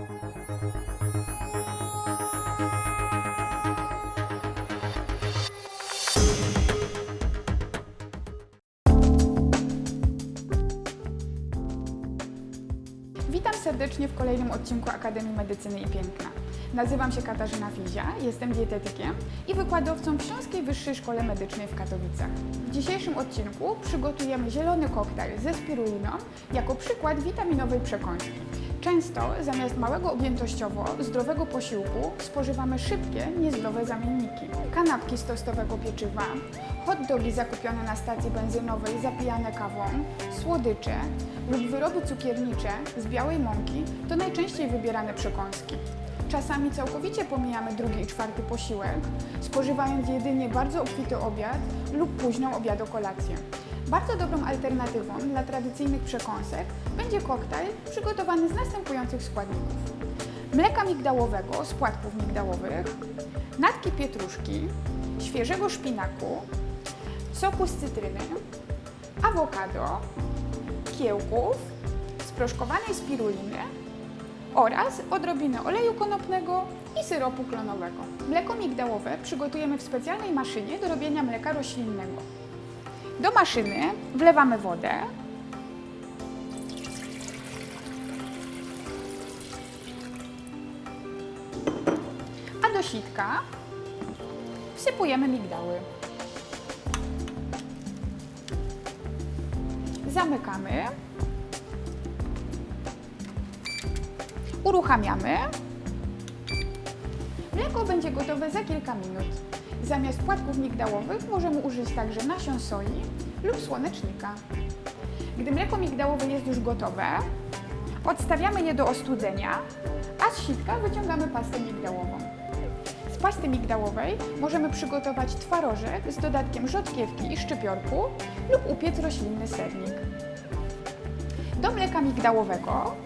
Witam serdecznie w kolejnym odcinku Akademii Medycyny i Piękna. Nazywam się Katarzyna Fizia, jestem dietetykiem i wykładowcą w Śląskiej Wyższej Szkole Medycznej w Katowicach. W dzisiejszym odcinku przygotujemy zielony koktajl ze spiruliną jako przykład witaminowej przekąski. Często zamiast małego objętościowo zdrowego posiłku spożywamy szybkie, niezdrowe zamienniki. Kanapki z tostowego pieczywa, hot dogi zakupione na stacji benzynowej zapijane kawą, słodycze lub wyroby cukiernicze z białej mąki to najczęściej wybierane przekąski. Czasami całkowicie pomijamy drugi i czwarty posiłek, spożywając jedynie bardzo obfity obiad lub późną obiadokolację. Bardzo dobrą alternatywą dla tradycyjnych przekąsek będzie koktajl przygotowany z następujących składników. Mleka migdałowego z płatków migdałowych, natki pietruszki, świeżego szpinaku, soku z cytryny, awokado, kiełków, sproszkowanej spiruliny oraz odrobinę oleju konopnego i syropu klonowego. Mleko migdałowe przygotujemy w specjalnej maszynie do robienia mleka roślinnego. Do maszyny wlewamy wodę, a do sitka wsypujemy migdały. Zamykamy. Uruchamiamy. Mleko będzie gotowe za kilka minut. Zamiast płatków migdałowych możemy użyć także nasion soi lub słonecznika. Gdy mleko migdałowe jest już gotowe, odstawiamy je do ostudzenia, a z sitka wyciągamy pastę migdałową. Z pasty migdałowej możemy przygotować twarożek z dodatkiem rzodkiewki i szczypiorku lub upiec roślinny sernik. Do mleka migdałowego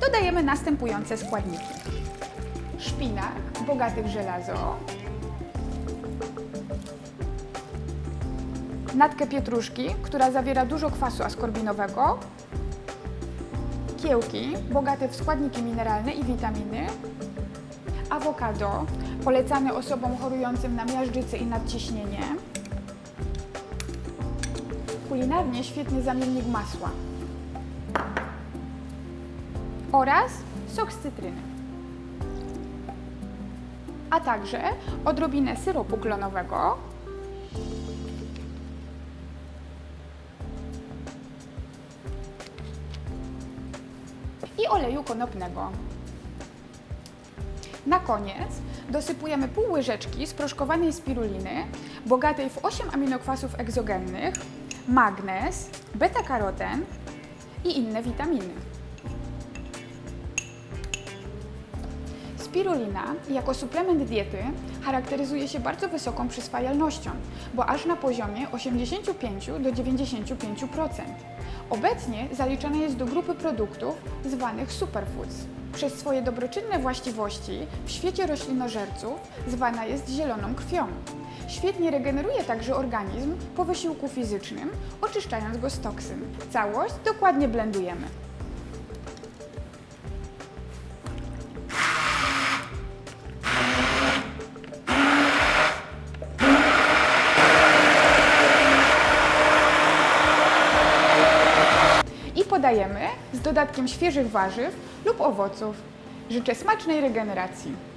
dodajemy następujące składniki. Szpinak bogaty w żelazo, natkę pietruszki, która zawiera dużo kwasu askorbinowego, kiełki bogate w składniki mineralne i witaminy, awokado polecane osobom chorującym na miażdżycę i nadciśnienie, kulinarnie świetny zamiennik masła oraz sok z cytryny, a także odrobinę syropu klonowego i oleju konopnego. Na koniec dosypujemy pół łyżeczki sproszkowanej spiruliny, bogatej w 8 aminokwasów egzogennych, magnez, beta-karoten i inne witaminy. Spirulina jako suplement diety charakteryzuje się bardzo wysoką przyswajalnością, bo aż na poziomie 85 do 95%. Obecnie zaliczana jest do grupy produktów zwanych superfoods. Przez swoje dobroczynne właściwości w świecie roślinożerców zwana jest zieloną krwią. Świetnie regeneruje także organizm po wysiłku fizycznym, oczyszczając go z toksyn. Całość dokładnie blendujemy. Podajemy z dodatkiem świeżych warzyw lub owoców. Życzę smacznej regeneracji.